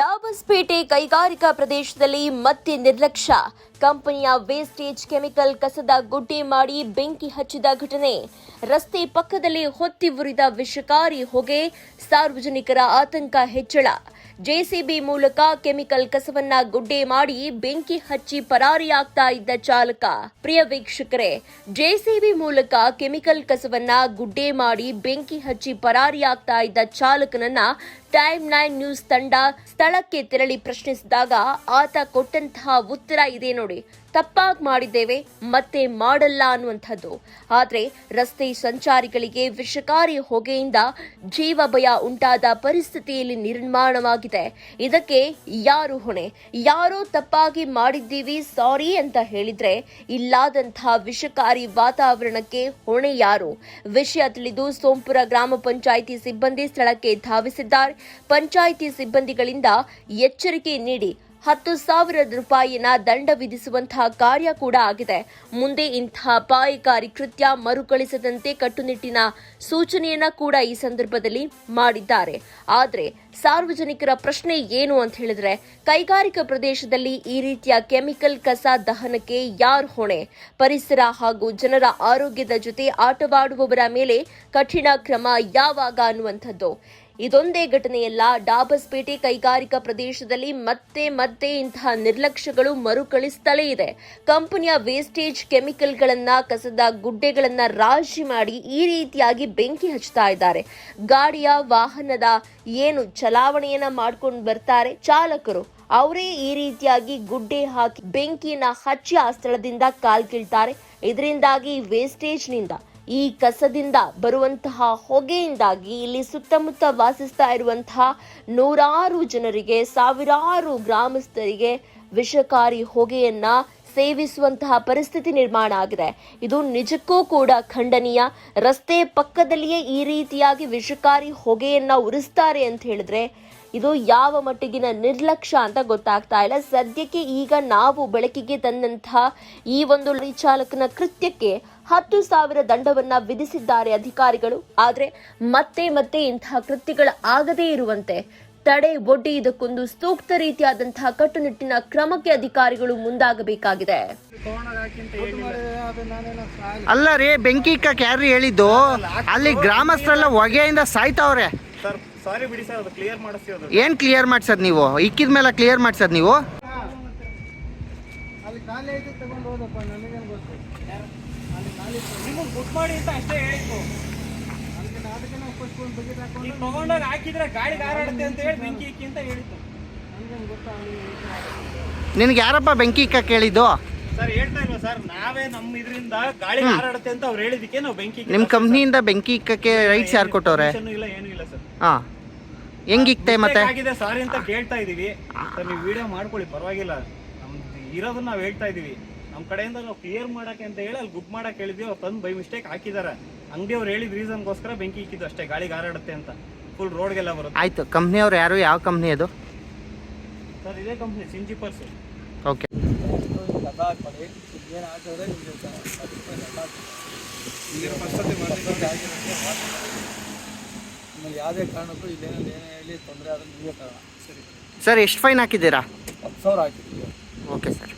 ಡಾಬಸ್ಪೇಟೆ ಕೈಗಾರಿಕಾ ಪ್ರದೇಶದಲ್ಲಿ ಮತ್ತೆ ನಿರ್ಲಕ್ಷ್ಯ. ಕಂಪನಿಯ ವೇಸ್ಟೇಜ್ ಕೆಮಿಕಲ್ ಕಸದ ಗುಡ್ಡೆ ಮಾಡಿ ಬೆಂಕಿ ಹಚ್ಚಿದ ಘಟನೆ. ರಸ್ತೆ ಪಕ್ಕದಲ್ಲಿ ಹೊತ್ತಿ ಉರಿದ ವಿಷಕಾರಿ ಹೊಗೆ, ಸಾರ್ವಜನಿಕರ ಆತಂಕ ಹೆಚ್ಚಳ. ಜೆಸಿಬಿ ಮೂಲಕ ಕೆಮಿಕಲ್ ಕಸವನ್ನ ಗುಡ್ಡೆ ಮಾಡಿ ಬೆಂಕಿ ಹಚ್ಚಿ ಪರಾರಿಯಾಗ್ತಾ ಇದ್ದ ಚಾಲಕ. ಪ್ರಿಯ ವೀಕ್ಷಕರೇ, ಜೆಸಿಬಿ ಮೂಲಕ ಕೆಮಿಕಲ್ ಕಸವನ್ನ ಗುಡ್ಡೆ ಮಾಡಿ ಬೆಂಕಿ ಹಚ್ಚಿ ಪರಾರಿಯಾಗ್ತಾ ಇದ್ದ ಚಾಲಕನನ್ನ ಟೈಮ್ ನೈನ್ ನ್ಯೂಸ್ ತಂಡ ಸ್ಥಳಕ್ಕೆ ತೆರಳಿ ಪ್ರಶ್ನಿಸಿದಾಗ ಆತ ಕೊಟ್ಟಂತಹ ಉತ್ತರ ಇದೆ ನೋಡಿ. ತಪ್ಪಾಗಿ ಮಾಡಿದ್ದೇವೆ, ಮತ್ತೆ ಮಾಡಲ್ಲ ಅನ್ನುವಂಥದ್ದು. ಆದರೆ ರಸ್ತೆ ಸಂಚಾರಿಗಳಿಗೆ ವಿಷಕಾರಿ ಹೊಗೆಯಿಂದ ಜೀವ ಭಯ ಉಂಟಾದ ಪರಿಸ್ಥಿತಿಯಲ್ಲಿ ನಿರ್ಮಾಣವಾಗಿದೆ. ಇದಕ್ಕೆ ಯಾರು ಹೊಣೆ? ಯಾರೋ ತಪ್ಪಾಗಿ ಮಾಡಿದ್ದೀವಿ, ಸಾರಿ ಅಂತ ಹೇಳಿದ್ರೆ ಇಲ್ಲಾದಂತಹ ವಿಷಕಾರಿ ವಾತಾವರಣಕ್ಕೆ ಹೊಣೆ ಯಾರು? ವಿಷಯ ತಿಳಿದು ಸೋಂಪುರ ಗ್ರಾಮ ಪಂಚಾಯಿತಿ ಸಿಬ್ಬಂದಿ ಸ್ಥಳಕ್ಕೆ ಧಾವಿಸಿದ್ದಾರೆ. ಪಂಚಾಯಿತಿ ಸಿಬ್ಬಂದಿಗಳಿಂದ ಎಚ್ಚರಿಕೆ ನೀಡಿ ಹತ್ತು ಸಾವಿರ ರೂಪಾಯಿನ ದಂಡ ವಿಧಿಸುವಂತಹ ಕಾರ್ಯ ಕೂಡ ಆಗಿದೆ. ಮುಂದೆ ಇಂತಹ ಅಪಾಯಕಾರಿ ಕೃತ್ಯ ಮರುಕಳಿಸದಂತೆ ಕಟ್ಟುನಿಟ್ಟಿನ ಸೂಚನೆಯನ್ನ ಕೂಡ ಈ ಸಂದರ್ಭದಲ್ಲಿ ಮಾಡಿದ್ದಾರೆ. ಆದರೆ ಸಾರ್ವಜನಿಕರ ಪ್ರಶ್ನೆ ಏನು ಅಂತ ಹೇಳಿದ್ರೆ, ಕೈಗಾರಿಕಾ ಪ್ರದೇಶದಲ್ಲಿ ಈ ರೀತಿಯ ಕೆಮಿಕಲ್ ಕಸ ದಹನಕ್ಕೆ ಯಾರು ಹೊಣೆ? ಪರಿಸರ ಹಾಗೂ ಜನರ ಆರೋಗ್ಯದ ಜೊತೆ ಆಟವಾಡುವವರ ಮೇಲೆ ಕಠಿಣ ಕ್ರಮ ಯಾವಾಗ ಅನ್ನುವಂಥದ್ದು. ಇದೊಂದೇ ಘಟನೆಯಲ್ಲ ಡಾಬಸ್ಪೇಟೆ ಕೈಗಾರಿಕಾ ಪ್ರದೇಶದಲ್ಲಿ ಮತ್ತೆ ಮತ್ತೆ ಇಂತಹ ನಿರ್ಲಕ್ಷ್ಯಗಳು ಮರುಕಳಿಸುತ್ತಲೇ ಇದೆ. ಕಂಪನಿಯ ವೇಸ್ಟೇಜ್ ಕೆಮಿಕಲ್ಗಳನ್ನ, ಕಸದ ಗುಡ್ಡೆಗಳನ್ನ ರಾಶಿ ಮಾಡಿ ಈ ರೀತಿಯಾಗಿ ಬೆಂಕಿ ಹಚ್ತಾ ಇದ್ದಾರೆ. ಗಾಡಿಯ ವಾಹನದ ಏನು ಚಲಾವಣೆಯನ್ನ ಮಾಡ್ಕೊಂಡು ಬರ್ತಾರೆ ಚಾಲಕರು, ಅವರೇ ಈ ರೀತಿಯಾಗಿ ಗುಡ್ಡೆ ಹಾಕಿ ಬೆಂಕಿಯನ್ನ ಹಚ್ಚಿ ಆ ಸ್ಥಳದಿಂದ ಕಾಲ್ಕೀಳ್ತಾರೆ ಇದರಿಂದಾಗಿ ವೇಸ್ಟೇಜ್ನಿಂದ ಈ ಕಸದಿಂದ ಬರುವಂತಹ ಹೊಗೆಯಿಂದಾಗಿ ಇಲ್ಲಿ ಸುತ್ತಮುತ್ತ ವಾಸಿಸ್ತಾ ಇರುವಂತಹ ನೂರಾರು ಜನರಿಗೆ ಸಾವಿರಾರು ಗ್ರಾಮಸ್ಥರಿಗೆ ವಿಷಕಾರಿ ಹೊಗೆಯನ್ನ ಸೇವಿಸುವಂತಹ ಪರಿಸ್ಥಿತಿ ನಿರ್ಮಾಣ ಆಗಿದೆ. ಇದು ನಿಜಕ್ಕೂ ಕೂಡ ಖಂಡನೀಯ. ರಸ್ತೆ ಪಕ್ಕದಲ್ಲಿಯೇ ಈ ರೀತಿಯಾಗಿ ವಿಷಕಾರಿ ಹೊಗೆಯನ್ನ ಉರಿಸ್ತಾರೆ ಅಂತ ಹೇಳಿದ್ರೆ ಇದು ಯಾವ ಮಟ್ಟಿಗಿನ ನಿರ್ಲಕ್ಷ್ಯ ಅಂತ ಗೊತ್ತಾಗ್ತಾ ಇಲ್ಲ. ಸದ್ಯಕ್ಕೆ ಈಗ ನಾವು ಬೆಳಕಿಗೆ ತಂದಂತಹ ಈ ಒಂದು ಲಾರಿ ಚಾಲಕನ ಕೃತ್ಯಕ್ಕೆ ಹತ್ತು ಸಾವಿರ ದಂಡವನ್ನ ವಿಧಿಸಿದ್ದಾರೆ ಅಧಿಕಾರಿಗಳು. ಆದರೆ ಮತ್ತೆ ಮತ್ತೆ ಇಂತಹ ಕೃತ್ಯಗಳು ಆಗದೇ ಇರುವಂತೆ ತಡೆ ಒಡ್ಡಿ ಇದಕ್ಕೊಂದು ಸೂಕ್ತ ರೀತಿಯಾದಂತಹ ಕಟ್ಟುನಿಟ್ಟಿನ ಕ್ರಮಕ್ಕೆ ಅಧಿಕಾರಿಗಳು ಮುಂದಾಗಬೇಕಾಗಿದೆ. ಅಲ್ಲ ರೀ ಬೆಂಕಿ ಕ್ಯಾರಿ ಯಾರು ಹೇಳಿದ್ದು ಅಲ್ಲಿ ಗ್ರಾಮಸ್ಥರೆಲ್ಲ ಹೊಗೆಯಿಂದ ಸಾಯ್ತಾವ್ರೆ. ಸರ್ ಸಾರಿ ಬಿಡಿ ಸರ್ ಅದು ಕ್ಲಿಯರ್ ಮಾಡಿಸ್ತೀವಿ ಅದು. ಏನ್ ಕ್ಲಿಯರ್ ಮಾಡ್ಸದ್ ನೀವು? ಇಕ್ಕಿದ ಮೇಲೆ ಕ್ಲಿಯರ್ ಮಾಡ್ಸದ್ ನೀವು? ಅಲ್ಲಿ ಅದಕ್ಕೆ ನಾವು ಫಸ್ಟ್ ಒಂದು ಬಗೆಟ್ ಹಾಕೊಂಡು ಈಗ ತಗೊಂಡೋಗಿ ಹಾಕಿದ್ರೆ ಗಾಡಿ ಹಾರಾಡುತ್ತೆ ಅಂತ ಹೇಳಿ ಬೆಂಕಿ ಇಕ್ಕಿ ಅಂತ ಹೇಳಿತ್ತು ನನಗೇನು ಗೊತ್ತಾ ನಿನ್ಗೆ ಯಾರಪ್ಪ ಬೆಂಕಿ ಇಕ್ಕ ಕೇಳಿದ್ದು? ಸರ್ ಹೇಳ್ತಾ ಇಲ್ವಾ ಸರ್ ನಾವೇ ನಮ್ಮ ಇದರಿಂದ ಗಾಳಿ ಹಾರಾಡುತ್ತೆ ಅಂತ ಅವ್ರು ಹೇಳಿದಕ್ಕೆ ನಾವು ಬೆಂಕಿ ನಿಮ್ಮ ಕಂಪ್ನಿಯಿಂದ ಬೆಂಕಿ ಇಕ್ಕಕ್ಕೆ ರೈಟ್ಸ್ ಯಾರು ಕೊಟ್ಟವ್ರೆ? ಏನೂ ಇಲ್ಲ ಏನೂ ಇಲ್ಲ ಸರ್. ಹಾ. ಹೆಂಗ್ ಇಕ್ತೆ ಮತ್ತೆ? Mistake ಆಗಿದೆ ಸಾರಿ ಅಂತ ಕೇಳ್ತಾ ಇದೀವಿ. ಸರ್ ನೀವು ವಿಡಿಯೋ ಮಾಡ್ಕೊಳ್ಳಿ ಪರವಾಗಿಲ್ಲ. ನಮ್ದು ಇರೋದನ್ನ ನಾವು ಹೇಳ್ತಾ ಇದೀವಿ. ನಮ್ಮ ಕಡೆಯಿಂದ ನಾವು ಕ್ಲಿಯರ್ ಮಾಡಕ್ಕೆ ಅಂತ ಹೇಳಿ ಅಲ್ಲಿ ಗುಡ್ ಮಾಡಕ್ಕೆ ಹೇಳಿದ್ವಿ ಅವ್ರು ತಂದು ಬೈ ಮಿಸ್ಟೇಕ್ ಹಾಕಿದ್ದಾರೆ ಅಂಗಡಿ ಅವ್ರು ಹೇಳಿದ ರೀಸನ್ಗೋಸ್ಕರ ಬೆಂಕಿ ಇಕ್ಕಿದ್ದು ಅಷ್ಟೇ ಗಾಳಿ ಗಾರಾಡುತ್ತೆ ಅಂತ. ಫುಲ್ ರೋಡ್ಗೆಲ್ಲ ಬರುತ್ತೆ. ಆಯ್ತು ಕಂಪ್ನಿಯವ್ರು ಯಾರು ಯಾವ ಕಂಪ್ನಿ ಅದು? ಸರ್ ಇದೇ ಕಂಪ್ನಿ ಸಿಂಜಿಪರ್ಸ್ ಓಕೆ ಯಾವುದೇ ಕಾರಣಕ್ಕೂ ಏನೇ ಹೇಳಿ ತೊಂದರೆ ಆದ್ರೆ ನೀವೇ ಕಾರಣ. ಸರಿ ಸರ್ ಎಷ್ಟು ಫೈನ್ ಹಾಕಿದ್ದೀರಾ? ಹತ್ತು ಸಾವಿರ ಹಾಕಿದ್ದೀವಿ. Okay sir